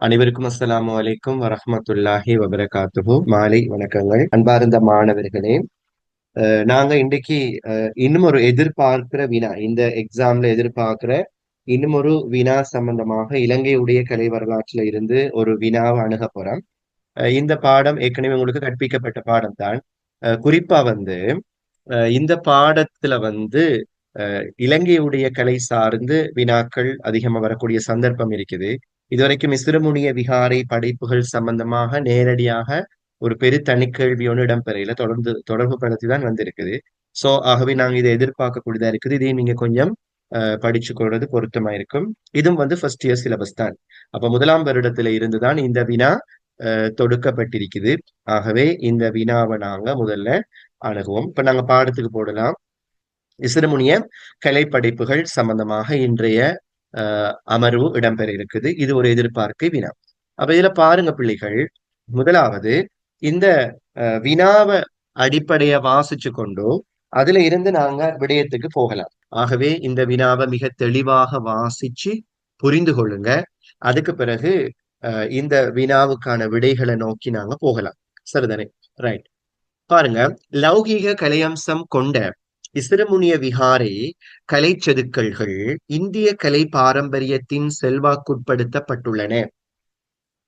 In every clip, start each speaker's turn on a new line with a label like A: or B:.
A: அனைவருக்கும் அஸ்ஸலாமு அலைக்கும் வரமத்துல்லாஹி வபரகாத்துஹு. மாலை வணக்கங்கள். அன்பார்ந்த மாணவர்களே நாங்க இன்றைக்கு அஹ், இன்னும் ஒரு எதிர்பார்க்கிற வினா இந்த எக்ஸாம்ல எதிர்பார்க்கிற இன்னும் ஒரு வினா சம்பந்தமாக இலங்கையுடைய கலை வரலாற்றுல இருந்து ஒரு வினாவை அணுக போறோம். அஹ், இந்த பாடம் ஏற்கனவே உங்களுக்கு கற்பிக்கப்பட்ட பாடம் தான். குறிப்பா வந்து இந்த பாடத்துல வந்து இலங்கையுடைய கலை சார்ந்து வினாக்கள் அதிகமா வரக்கூடிய சந்தர்ப்பம் இருக்குது. இதுவரைக்கும் இசுரமுனிய விகாரை படைப்புகள் சம்பந்தமாக நேரடியாக ஒரு பெரு தனிக்கேள்வி ஒன்று இடம்பெறையில தொடர்ந்து தொடர்பு படுத்தி தான் வந்திருக்குது. சோ ஆகவே நாங்க இதை எதிர்பார்க்கக்கூடியதா இருக்குது. இதையும் நீங்க கொஞ்சம் அஹ், படிச்சு கொள்றது பொருத்தமா இருக்கும் இதுவும் வந்து ஃபர்ஸ்ட் இயர் சிலபஸ் தான். அப்ப முதலாம் வருடத்துல இருந்துதான் இந்த வினா தொடுக்கப்பட்டிருக்குது. ஆகவே இந்த வினாவை நாங்க முதல்ல அணுகுவோம். இப்ப நாங்க பாடத்துக்கு போடலாம். இஸ்ரமுனிய கலைப்படைப்புகள் சம்பந்தமாக இன்றைய அமர்வு இடம்பெற இருக்குது. இது ஒரு எதிர்பார்ப்பு வினா. அப்ப இதுல பாருங்க பிள்ளைகள் முதலாவது இந்த அஹ், வினாவை அடிப்படைய வாசிச்சு கொண்டோ அதுல இருந்து நாங்க விடயத்துக்கு போகலாம். ஆகவே இந்த வினாவை மிக தெளிவாக வாசிச்சு புரிந்து கொள்ளுங்க. அதுக்கு பிறகு அஹ், இந்த வினாவுக்கான விடைகளை நோக்கி நாங்க போகலாம். சரிதானே? ரைட் பாருங்க லௌகீக கலையம்சம் கொண்ட இசுரமுனிய விகாரை கலை செதுக்கல்கள் இந்திய கலை பாரம்பரியத்தின் செல்வாக்குட்படுத்தப்பட்டுள்ளன.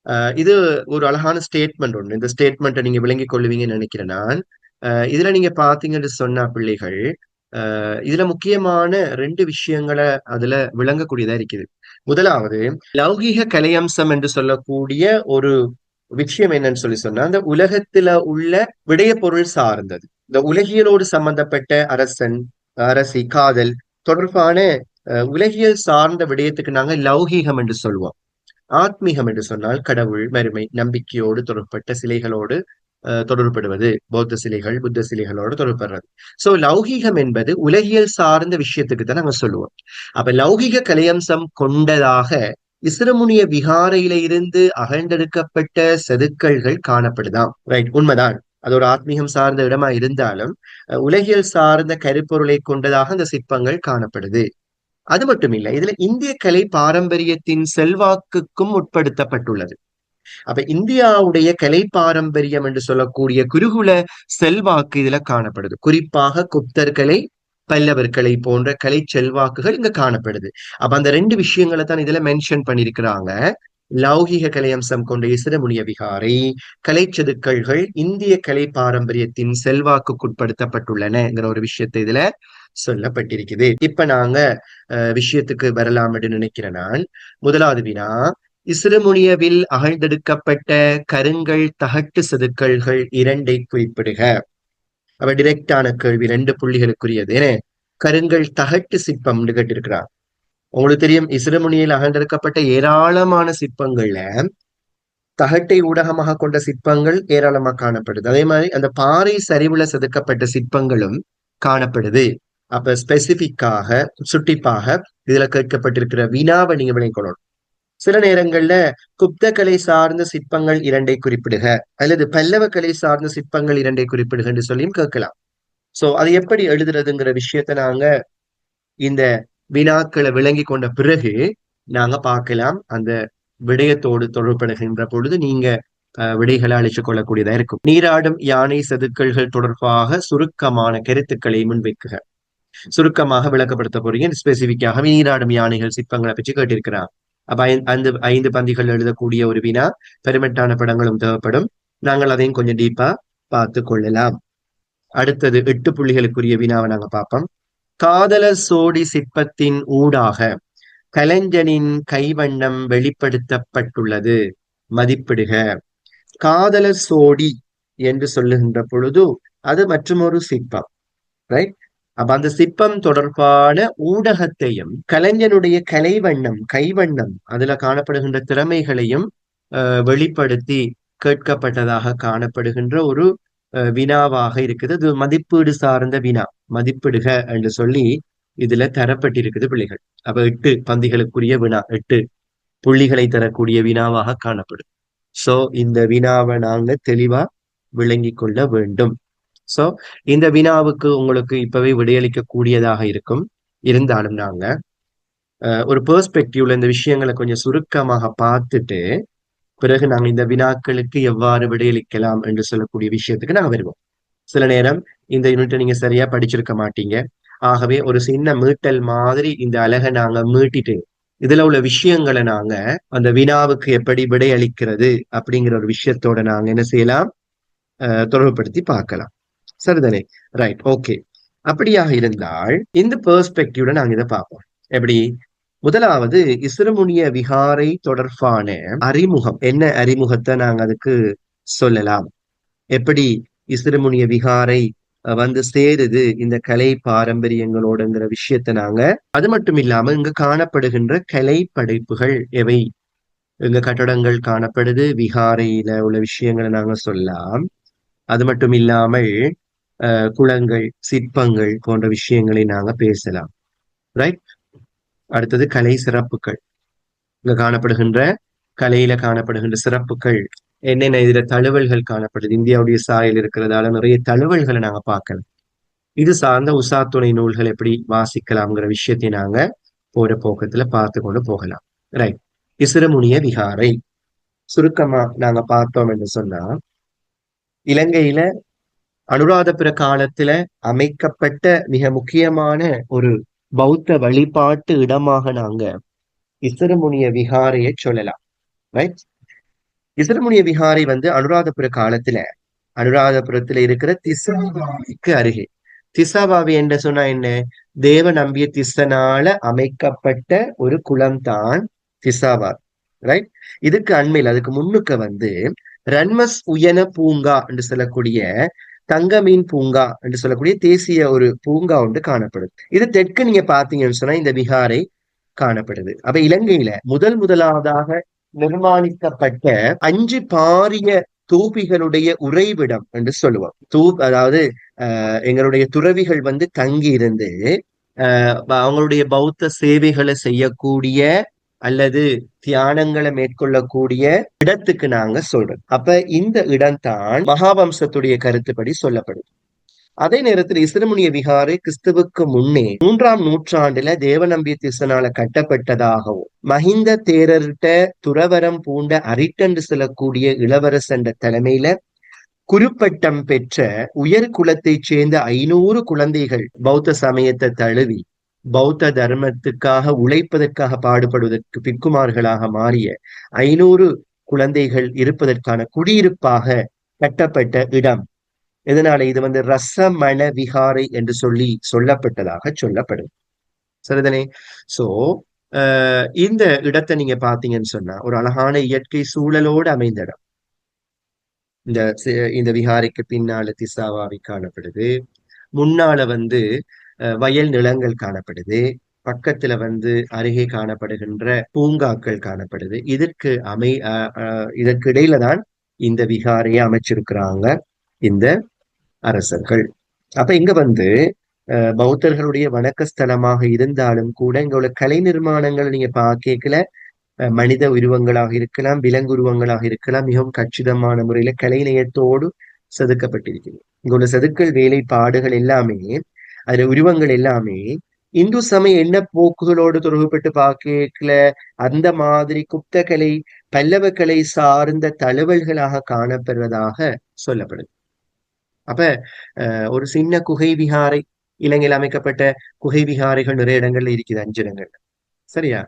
A: அஹ் இது ஒரு அழகான ஸ்டேட்மெண்ட் ஒண்ணு. இந்த ஸ்டேட்மெண்ட்டை நீங்க விளங்கிக் கொள்ளுவீங்கன்னு நினைக்கிறேன் நான். அஹ் இதுல நீங்க பாத்தீங்கன்னு சொன்னா பிள்ளைகள் இதுல முக்கியமான ரெண்டு விஷயங்களை அதுல விளங்கக்கூடியதா இருக்குது. முதலாவது லௌகீக கலையம்சம் என்று சொல்லக்கூடிய ஒரு விஷயம் என்னன்னு சொல்லி சொன்னா அந்த உலகத்துல உள்ள விடய பொருள் சார்ந்தது. இந்த உலகியலோடு சம்பந்தப்பட்ட அரசன் அரசி காதல் தொடர்பான அஹ், உலகியல் சார்ந்த விடயத்துக்கு நாங்க லௌகீகம் என்று சொல்லுவோம் ஆத்மீகம் என்று சொன்னால் கடவுள் மறுமை நம்பிக்கையோடு தொடர்பட்ட சிலைகளோடு அஹ், தொடர்படுவது பௌத்த சிலைகள் புத்த சிலைகளோடு தொடர்படுறது சோ லௌகீகம் என்பது உலகியல் சார்ந்த விஷயத்துக்கு தான் நாங்க சொல்லுவோம் அப்ப லௌகீக கலையம்சம் கொண்டதாக இசுரமுனிய விகாரையில இருந்து அகழ்ந்தெடுக்கப்பட்ட செதுக்கல்கள் காணப்படுதாம். ரைட் உண்மைதான். அது ஒரு ஆத்மீகம் சார்ந்த இடமா இருந்தாலும் உலகியல் சார்ந்த கருப்பொருளை கொண்டதாக அந்த சிற்பங்கள் காணப்படுது. அது மட்டும் இல்லை இதுல இந்திய கலை பாரம்பரியத்தின் செல்வாக்குக்கும் உட்படுத்தப்பட்டுள்ளது. அப்ப இந்தியாவுடைய கலை பாரம்பரியம் என்று சொல்லக்கூடிய குருகுல செல்வாக்கு இதுல காணப்படுது. குறிப்பாக குப்தர் கலை பல்லவர் கலை போன்ற கலை செல்வாக்குகள் இங்க காணப்படுது. அப்ப அந்த ரெண்டு விஷயங்களை தான் இதுல மென்ஷன் பண்ணிருக்கிறாங்க லௌகிக கலையம்சம் கொண்ட இசுரமுனிய விகாரை கலை செதுக்கல்கள் இந்திய கலை பாரம்பரியத்தின் செல்வாக்குக்குட்படுத்தப்பட்டுள்ளனங்கிற ஒரு விஷயத்தை இதுல சொல்லப்பட்டிருக்குது. இப்ப நாங்க அஹ், விஷயத்துக்கு வரலாம் என்று நினைக்கிறேன் நான் முதலாவது வினா இசுரமுனியவில் அகழ்ந்தெடுக்கப்பட்ட கருங்கல் தகட்டு செதுக்கல்கள் இரண்டை குறிப்பிடுக. அவ டிரெக்டான கேள்வி ரெண்டு புள்ளிகளுக்குரியது கருங்கள் கருங்கல் தகட்டு சிற்பம் கேட்டிருக்கிறார். உங்களுக்கு தெரியும் இசுரமுனியில் அகழ்ந்தெடுக்கப்பட்ட ஏராளமான சிற்பங்கள்ல தகட்டை ஊடகமாக கொண்ட சிற்பங்கள் ஏராளமாக காணப்படுது. அதே மாதிரி அந்த பாறை சரிவுல செதுக்கப்பட்ட சிற்பங்களும் காணப்படுது. அப்ப ஸ்பெசிபிக்காக சுட்டிப்பாக இதுல கேட்கப்பட்டிருக்கிற வினாவை நீங்க விளைக்கணும் சில நேரங்கள்ல குப்த கலை சார்ந்த சிற்பங்கள் இரண்டை குறிப்பிடுக அல்லது பல்லவ கலை சார்ந்த சிற்பங்கள் இரண்டை குறிப்பிடுக என்று சொல்லியும் கேட்கலாம். சோ அது எப்படி எழுதுறதுங்கிற விஷயத்த நாங்க இந்த வினாக்களை விளங்கி கொண்ட பிறகு நாங்க பார்க்கலாம் அந்த விடயத்தோடு தொடர்படுகின்ற பொழுது நீங்க விடைகளை அழிச்சு கொள்ளக்கூடியதா இருக்கும். நீராடும் யானை செதுக்கல்கள் தொடர்பாக சுருக்கமான கருத்துக்களை முன்வைக்குக சுருக்கமாக விளக்கப்படுத்த போறீங்க. ஸ்பெசிபிக்காக நீராடும் யானைகள் சிற்பங்களை பற்றி கேட்டிருக்கிறான் அப்ப ஐந்து- அந்த ஐந்து பந்திகள் எழுதக்கூடிய ஒரு வினா பெருமெட்டான படங்களும் தேவைப்படும். நாங்கள் அதையும் கொஞ்சம் டீப்பா பார்த்து கொள்ளலாம். அடுத்தது எட்டு புள்ளிகளுக்குரிய வினாவை நாங்க பார்ப்போம். காதலர் சோடி சிற்பத்தின் ஊடாக கலைஞனின் கைவண்ணம் வெளிப்படுத்தப்பட்டுள்ளது. மதிப்பிடுக. காதலர் சோடி என்று சொல்லுகின்ற பொழுது அது மற்றுமொரு சிற்பம். ரைட் அப்ப அந்த சிற்பம் தொடர்பான ஊடகத்தையும் கலைஞனுடைய கலைவண்ணம் கைவண்ணம் அதுல காணப்படுகின்ற திறமைகளையும் வெளிப்படுத்தி கேட்கப்பட்டதாக காணப்படுகின்ற ஒரு அஹ், வினாவாக இருக்குது. அது மதிப்பீடு சார்ந்த வினா. மதிப்பிடுக என்று சொல்லி இதுல தரப்பட்டிருக்குது பிள்ளைகள். அப்ப எட்டு பந்திகளுக்குரிய வினா எட்டு புள்ளிகளை தரக்கூடிய வினாவாக காணப்படும். சோ இந்த வினாவை நாங்க தெளிவா விளங்கி கொள்ள வேண்டும். சோ இந்த வினாவுக்கு உங்களுக்கு இப்பவே விடையளிக்க கூடியதாக இருக்கும். இருந்தாலும் நாங்க ஒரு பெர்ஸ்பெக்டிவ்ல இந்த விஷயங்களை கொஞ்சம் சுருக்கமாக பார்த்துட்டு பிறகு நாங்க இந்த வினாக்களுக்கு எவ்வாறு விடையளிக்கலாம் என்று சொல்லக்கூடிய விஷயத்துக்கு நாங்க வருவோம். சில நேரம் இந்த யூனிட்டை நீங்க சரியா படிச்சிருக்க மாட்டீங்க. ஆகவே ஒரு சின்ன மீட்டல் மாதிரி இந்த அழகை நாங்க மீட்டிட்டு இதுல உள்ள விஷயங்களை நாங்க அந்த வினாவுக்கு எப்படி விடையளிக்கிறது அப்படிங்கிற ஒரு விஷயத்தோட நாங்க என்ன செய்யலாம்? தொடர்புபடுத்தி பார்க்கலாம். சரிதானே? ரைட் ஓகே அப்படியாக இருந்தால் இந்த பெர்ஸ்பெக்டிவ்ல நாங்க இதை பார்ப்போம். எப்படி? முதலாவது இசுரமுனிய விகாரை தொடர்பான அறிமுகம். என்ன அறிமுகத்தை நாங்க அதுக்கு சொல்லலாம்? எப்படி? இசுரமுனிய விகாரை வந்து சேருது இந்த கலை பாரம்பரியங்களோடுங்கிற விஷயத்த நாங்க. அது மட்டும் இல்லாம இங்க காணப்படுகின்ற கலை படைப்புகள் எவை? இங்க கட்டடங்கள் காணப்படுது விகாரையில உள்ள விஷயங்களை நாங்க சொல்லலாம். அது மட்டும் இல்லாமல் குளங்கள் சிற்பங்கள் போன்ற விஷயங்களை நாங்க பேசலாம். ரைட் அடுத்தது கலை சிறப்புகள். இங்க காணப்படுகின்ற கலையில காணப்படுகின்ற சிறப்புகள். என்னென்ன இதுல தழுவல்கள் காணப்படுது? இந்தியாவுடைய சாயல் இருக்கிறதால நிறைய தழுவல்களை நாங்க பார்க்கலாம். இது சார்ந்த உசாத்துணை துணை நூல்கள் எப்படி வாசிக்கலாம்ங்கிற விஷயத்தை நாங்க போற போக்கத்துல பார்த்து கொண்டு போகலாம். ரைட் இசுரமுனிய விகாரை. சுருக்கமா நாங்க பார்த்தோம் என்று சொன்னா இலங்கையில அனுராதபுர காலத்துல அமைக்கப்பட்ட மிக முக்கியமான ஒரு பௌத்த வழிபாட்டு இடமாக நாங்க இசரமுனிய விகாரையை சொல்லலாம். ரைட் இசரமுனிய விகாரை வந்து அனுராதபுர காலத்துல அனுராதபுரத்துல இருக்கிற திசாபாவிக்கு அருகே. திசாபாவி என்று சொன்னா என்ன? தேவ நம்பிய திசனால அமைக்கப்பட்ட ஒரு குளம் தான் திசாபாவி ரைட் இதுக்கு அண்மையில் அதுக்கு முன்னுக்கு வந்து ரன்மஸ் உயன பூங்கா என்று சொல்லக்கூடிய தங்கமீன் பூங்கா என்று சொல்லக்கூடிய தேசிய ஒரு பூங்கா ஒன்று காணப்படுது. இது தெற்கு நீங்க பாத்தீங்கன்னு சொன்னா இந்த விகாரை காணப்படுது. அப்ப இலங்கையில முதல் முதலாவதாக நிர்மாணிக்கப்பட்ட அஞ்சு பாரிய தூபிகளுடைய உறைவிடம் என்று சொல்லுவோம். தூ அதாவது எங்களுடைய துறவிகள் வந்து தங்கி இருந்து அவங்களுடைய பௌத்த சேவைகளை செய்யக்கூடிய அல்லது தியானங்களை மேற்கொள்ளக்கூடிய இடத்துக்கு நாங்க சொல்றோம். அப்ப இந்த இடம்தான் மகாவம்சத்துடைய கருத்துப்படி சொல்லப்படுது. அதே நேரத்தில் இசுரமுனிய விகாரை கிறிஸ்துவுக்கு முன்னே மூன்றாம் நூற்றாண்டுல தேவநம்பிய திசனால கட்டப்பட்டதாகவும் மஹிந்த தேரர்கிட்ட துறவரம் பூண்ட அரிட்டன்று செல்லக்கூடிய இளவரசன்ற தலைமையில குருப்பட்டம் பெற்ற உயர் குலத்தை சேர்ந்த ஐநூறு குழந்தைகள் பௌத்த சமயத்தை தழுவி பௌத்த தர்மத்துக்காக உழைப்பதற்காக பாடுபடுவதற்கு பிக்குமார்களாக மாறிய ஐநூறு குழந்தைகள் இருப்பதற்கான குடியிருப்பாக கட்டப்பட்ட இடம். இதனால இது வந்து ரசமண விகாரை என்று சொல்லி சொல்லப்பட்டதாக சொல்லப்படும் சரிதானே? சோ இந்த இடத்தை நீங்க பாத்தீங்கன்னு சொன்னா ஒரு அழகான இயற்கை சூழலோடு அமைந்த இடம். இந்த இந்த விகாரைக்கு பின்னால திசாவாவி காணப்படுது. முன்னால வந்து வயல் நிலங்கள் காணப்படுது. பக்கத்துல வந்து அருகே காணப்படுகின்ற பூங்காக்கள் காணப்படுது. இதற்கு அமை இதற்கு இடையில தான் இந்த விகாரையை அமைச்சிருக்கிறாங்க. இந்த அரசர்கள். அப்ப இங்க வந்து பௌத்தர்களுடைய வணக்க ஸ்தலமாக இருந்தாலும் கூட இங்க உள்ள கலை நிர்மாணங்கள் நீங்க பார்க்கல மனித உருவங்களாக இருக்கலாம் விலங்கு உருவங்களாக இருக்கலாம் மிகவும் கச்சிதமான முறையில கலைநயத்தோடு செதுக்கப்பட்டிருக்கிறது. இங்க உள்ள செதுக்கல் வேலைப்பாடுகள் எல்லாமே அதுல உருவங்கள் எல்லாமே இந்து சமய என்ன போக்குகளோடு தொடர்புபட்டு பார்க்கல அந்த மாதிரி குப்தகலை பல்லவ கலை சார்ந்த தழுவல்களாக காணப்படுவதாக சொல்லப்படுது. அப்ப ஒரு சின்ன குகை விஹாரை இலங்கையில் அமைக்கப்பட்ட குகை விஹாரைகள் நிறைய இடங்கள்ல இருக்குது அஞ்சு இடங்கள்ல. சரியா?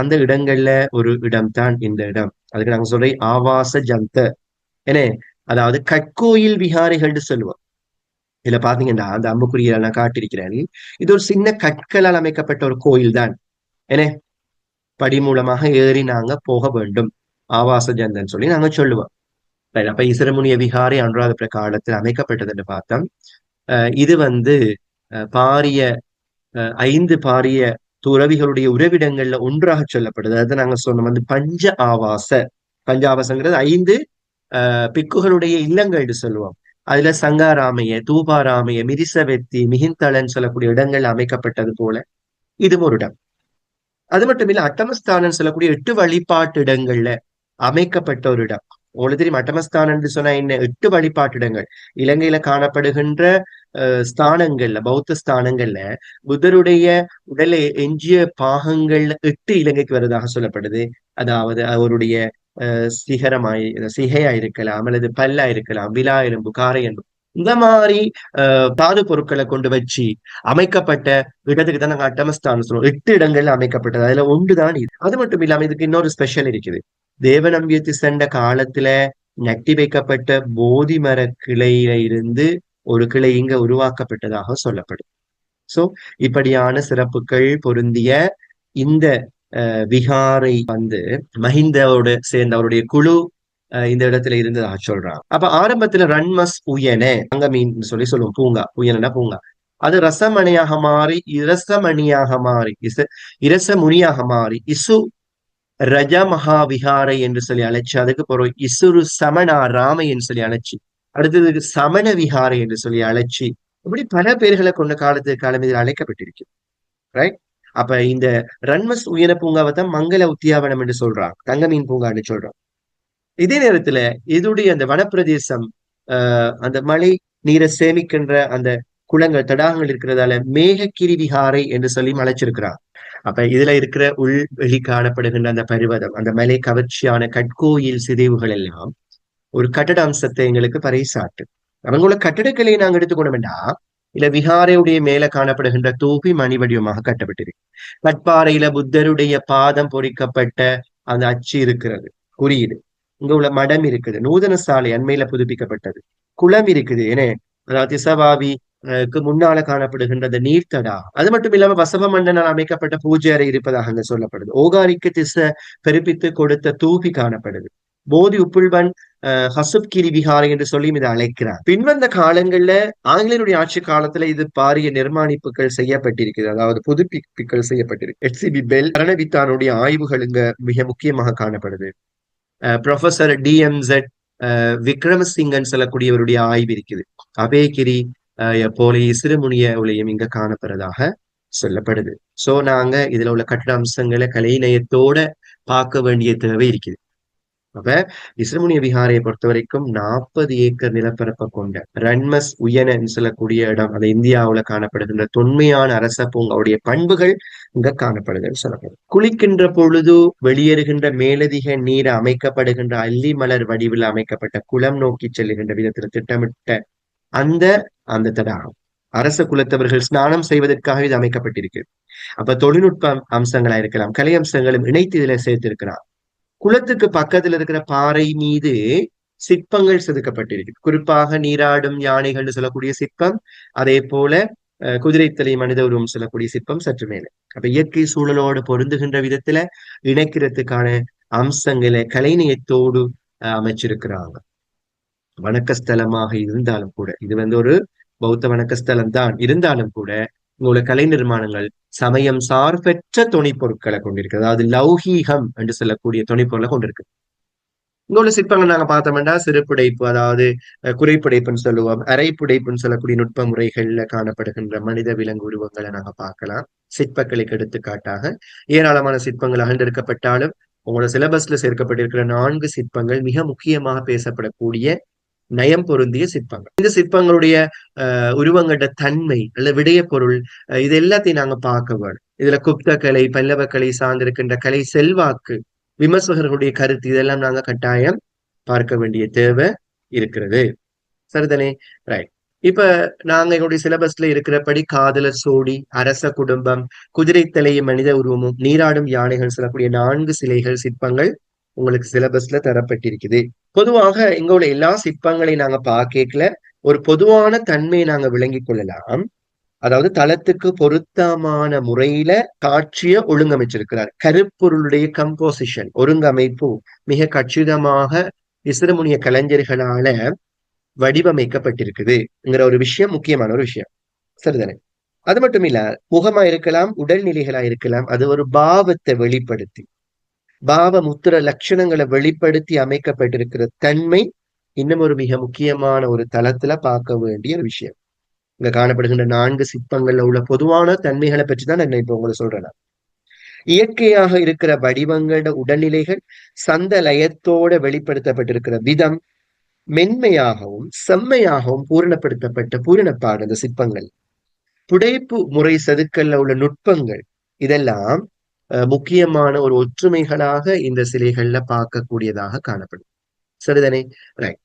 A: அந்த இடங்கள்ல ஒரு இடம் தான் இந்த இடம். அதுக்கு நாங்க சொல்ற ஆவாச ஜந்த. என்ன அதாவது கற்கோயில் விஹாரைகள்னு சொல்லுவோம். இதுல பாத்தீங்கன்னா அந்த அம்புக்குரிய நான் காட்டிருக்கிறேன் இது ஒரு சின்ன கற்களால் அமைக்கப்பட்ட ஒரு கோயில் தான் என்ன படி மூலமாக ஏறி நாங்க போக வேண்டும். ஆவாச ஜந்தன் சொல்லி நாங்க சொல்லுவோம். அப்ப இசரமுனிய விகாரி அனுராதபுர காலத்தில் அமைக்கப்பட்டது என்று பார்த்தோம். இது வந்து பாரிய ஐந்து பாரிய துறவிகளுடைய உறவிடங்கள்ல ஒன்றாக சொல்லப்படுது. அதாவது நாங்க சொன்னோம் வந்து பஞ்ச ஆவாச பஞ்ச ஆவாசங்கிறது ஐந்து பிக்குகளுடைய இல்லங்கள்னு சொல்லுவோம். அதுல சங்காராமைய தூபாராமைய மிரிசவெத்தி மிகிந்தளன் சொல்லக்கூடிய இடங்கள் அமைக்கப்பட்டது போல இது ஒரு இடம். அது மட்டும் இல்ல அட்டமஸ்தானம் சொல்லக்கூடிய எட்டு வழிபாட்டு இடங்கள்ல அமைக்கப்பட்ட ஒரு இடம். உங்களுக்கு தெரியும் அட்டமஸ்தானம் என்று சொன்னா என்ன எட்டு வழிபாட்டிடங்கள். இலங்கையில காணப்படுகின்ற ஸ்தானங்கள்ல பௌத்த ஸ்தானங்கள்ல புத்தருடைய உடலை எஞ்சிய பாகங்கள்ல எட்டு இலங்கைக்கு வருவதாக சொல்லப்படுது. அதாவது அவருடைய சிகரமாய் சிகையா இருக்கலாம் அல்லது பல்லா இருக்கலாம் விழா எலும்பு காரை எலும்பு இந்த மாதிரி தாது பொருட்களை கொண்டு வச்சு அமைக்கப்பட்ட இடத்துக்கு தான் நாங்கள் அட்டமஸ்தான் சொல்லுவோம். எட்டு இடங்கள்ல அமைக்கப்பட்டது. அதுல ஒன்று தான் இது. அது மட்டும் இல்லாம இதுக்கு இன்னொரு ஸ்பெஷல் இருக்குது. தேவநம்பியத்து சென்ற காலத்துல நட்டி வைக்கப்பட்ட போதி மர கிளையில இருந்து ஒரு கிளை இங்க உருவாக்கப்பட்டதாக சொல்லப்படும். சோ இப்படியான சிறப்புகள் பொருந்திய இந்த விகாரை வந்து மஹிந்தோட சேர்ந்த அவருடைய குழு இந்த இடத்துல இருந்ததாக சொல்றான் அப்ப ஆரம்பத்துல ரன்மஸ் உயன அங்க மீன் சொல்லி சொல்லுவோம் பூங்கா உயனா பூங்கா. அது ரசமணியாக மாறி இரசமணியாக மாறி இச இரச முனியாக மாறி இசு ரஜ மகாவிகாரை என்று சொல்லி அழைச்சு அதுக்கு பிறகு இசுரு சமணா ராமை என்று சொல்லி அழைச்சி அடுத்தது சமண விகாரை என்று சொல்லி அழைச்சி இப்படி பல பேர்களை கொண்ட காலத்துக்கு காலம் இதில் அழைக்கப்பட்டிருக்கு. ரைட் அப்ப இந்த ரன்மஸ் உயர பூங்காவை தான் மங்கள உத்தியாவனம் என்று சொல்றாங்க. தங்கமீன் பூங்கான்னு சொல்றாங்க. இதே நேரத்துல இதுடைய அந்த வனப்பிரதேசம் ஆஹ் அந்த மழை நீரை சேமிக்கின்ற அந்த குளங்கள் தடாகங்கள் இருக்கிறதால மேகக்கிரி விகாரை என்று சொல்லி அழைச்சிருக்கிறார் அப்ப இதுல இருக்கிற உள் வெளி காணப்படுகின்ற அந்த பருவதம் அந்த மலை கவர்ச்சியான கட்கோயில் சிதைவுகள் எல்லாம் ஒரு கட்டட அம்சத்தை எங்களுக்கு பறைசாட்டு அவங்களோட கட்டடக்கலையை நாங்க எடுத்துக்கொண்டோம்னா இல்ல விகாரையுடைய மேல காணப்படுகின்ற தூபி மணி வடிவமாக கட்டப்பட்டிருக்கு. கட்பாறையில புத்தருடைய பாதம் பொறிக்கப்பட்ட அந்த அச்சு இருக்கிறது குறியீடு. இங்க உள்ள மடம் இருக்குது நூதன சாலை அண்மையில புதுப்பிக்கப்பட்டது குளம் இருக்குது ஏன்னா அதாவது திசவாவி முன்னால காணப்படுகின்ற அந்த நீர்த்தடா. அது மட்டும் இல்லாம வசவ மண்டனால் அமைக்கப்பட்ட பூஜை அறை இருப்பதாக அங்க சொல்லப்படுது. ஓகாரிக்கு திசை பெருப்பித்து கொடுத்த தூபி காணப்படுது. போதி உப்புள்வன் ஹசுப்கிரி விஹாரை என்று சொல்லி இதை அழைக்கிறார். பின்வந்த காலங்கள்ல ஆங்கிலேயருடைய ஆட்சி காலத்துல இது பாரிய நிர்மாணிப்புகள் செய்யப்பட்டிருக்கிறது. அதாவது புதுப்பிப்புகள் செய்யப்பட்டிருக்கு. எச்சிபி பெல் கரணவித்தானுடைய ஆய்வுகள் இங்க மிக முக்கியமாக காணப்படுது. ப்ரொஃபசர் டிஎம்செட் விக்ரமசிங்கன் சொல்லக்கூடியவருடைய ஆய்வு இருக்குது. அபேகிரி போல சிறுமுனிய உலயம் இங்க காணப்படுறதாக சொல்லப்படுது. சோ நாங்க இதுல உள்ள கட்டட அம்சங்களை கலைநயத்தோட பார்க்க வேண்டிய தேவை இருக்குது. அப்ப இஸ்ரமுனிய விஹாரையை பொறுத்த வரைக்கும் நாற்பது ஏக்கர் நிலப்பரப்பை கொண்ட ரன்மஸ் உயனன்னு சொல்லக்கூடிய இடம் அது இந்தியாவுல காணப்படுகின்ற தொன்மையான அரச பூங்காவுடைய பண்புகள் இங்க காணப்படுதுன்னு சொல்லப்படுது குளிக்கின்ற பொழுது வெளியேறுகின்ற மேலதிக நீர் அமைக்கப்படுகின்ற அல்லி மலர் வடிவில் அமைக்கப்பட்ட குளம் நோக்கி செல்லுகின்ற விதத்தில் திட்டமிட்ட அந்த அந்த தடாகம். அரச குலத்தவர்கள் ஸ்நானம் செய்வதற்காக இது அமைக்கப்பட்டிருக்கு. அப்ப தொழில்நுட்ப அம்சங்களா இருக்கலாம் கலை அம்சங்களும் இணைத்து இதுல சேர்த்திருக்கிறார். குளத்துக்கு பக்கத்துல இருக்கிற பாறை மீது சிற்பங்கள் செதுக்கப்பட்டிருக்கு. குறிப்பாக நீராடும் யானைகள்னு சொல்லக்கூடிய சிற்பம் அதே போல குதிரைத்தலை மனித உருவம் சொல்லக்கூடிய சிற்பம் சற்று மேலே. அப்ப இயற்கை சூழலோடு பொருந்துகின்ற விதத்துல இணைக்கிறதுக்கான அம்சங்களை கலைநயத்தோடு அமைச்சிருக்கிறாங்க. வணக்கஸ்தலமாக இருந்தாலும் கூட இது வந்து ஒரு பௌத்த வணக்கஸ்தலம் தான் இருந்தாலும் கூட உங்களோட கலை நிர்மாணங்கள் சமயம் சார்பற்ற துணைப்பொருட்களை கொண்டிருக்கு. அதாவது லௌகீகம் என்று சொல்லக்கூடிய துணை கொண்டிருக்கு. இன்னொரு சிற்பங்கள் நாங்க பார்த்தோம்னா சிறுபுடைப்பு அதாவது குறைப்புடைப்புன்னு சொல்லுவோம். அரைப்புடைப்புன்னு சொல்லக்கூடிய நுட்ப முறைகள்ல காணப்படுகின்ற மனித விலங்கு உருவங்களை நாங்க பார்க்கலாம். சிற்பங்களுக்கு எடுத்துக்காட்டாக ஏராளமான சிற்பங்கள் அகழ்ந்தெடுக்கப்பட்டாலும் உங்களோட சிலபஸ்ல சேர்க்கப்பட்டிருக்கிற நான்கு சிற்பங்கள் மிக முக்கியமாக பேசப்படக்கூடிய நயம் பொருந்திய சிற்பங்கள். இந்த சிற்பங்களுடைய அஹ் உருவங்கள்ட தன்மை அல்ல விடய பொருள் இது எல்லாத்தையும் நாங்க பார்க்க வேணும். இதுல குப்த கலை பல்லவ கலை சார்ந்திருக்கின்ற கலை செல்வாக்கு விமர்சகர்களுடைய கருத்து இதெல்லாம் நாங்க கட்டாயம் பார்க்க வேண்டிய தேவை இருக்கிறது. சரிதானே? ரைட் இப்ப நாங்க எங்களுடைய சிலபஸ்ல இருக்கிறபடி காதலர் சோடி அரச குடும்பம் குதிரை குதிரைத்தலை மனித உருவமும் நீராடும் யானைகள் சொல்லக்கூடிய நான்கு சிலைகள் சிற்பங்கள் உங்களுக்கு சிலபஸ்ல தரப்பட்டிருக்குது. பொதுவாக இங்க உள்ள எல்லா சிற்பங்களையும் நாங்க பார்க்கல ஒரு பொதுவான தன்மையை நாங்க விளங்கி கொள்ளலாம். அதாவது தளத்துக்கு பொருத்தமான முறையில காட்சிய ஒழுங்கமைச்சிருக்கிறார். கருப்பொருளுடைய கம்போசிஷன் ஒருங்கமைப்பு மிக கச்சிதமாக இசுரமுனிய கலைஞர்களால வடிவமைக்கப்பட்டிருக்குதுங்கிற ஒரு விஷயம் முக்கியமான ஒரு விஷயம். சரிதானே? அது மட்டும் இல்ல முகமா இருக்கலாம் உடல்நிலைகளா இருக்கலாம் அது ஒரு பாவத்தை வெளிப்படுத்தி. பாவ முத்திர லட்சணங்களை வெளிப்படுத்தி அமைக்கப்பட்டிருக்கிற தன்மை இன்னும் ஒரு மிக முக்கியமான ஒரு தளத்துல பார்க்க வேண்டிய ஒரு விஷயம். இங்க காணப்படுகின்ற நான்கு சிற்பங்கள்ல உள்ள பொதுவான தன்மைகளை பற்றி தான் நான் இப்ப உங்களை சொல்றேன் இயற்கையாக இருக்கிற வடிவங்களோட உடல்நிலைகள் சந்த லயத்தோட வெளிப்படுத்தப்பட்டிருக்கிற விதம் மென்மையாகவும் செம்மையாகவும் பூரணப்படுத்தப்பட்ட பூரணப்பாடு அந்த சிற்பங்கள். புடைப்பு முறை செதுக்கல்ல உள்ள நுட்பங்கள் இதெல்லாம் முக்கியமான ஒரு ஒற்றுமைகளாக இந்த சிலைகள்ல பார்க்கக்கூடியதாக காணப்படும். சரிதானே? ரைட்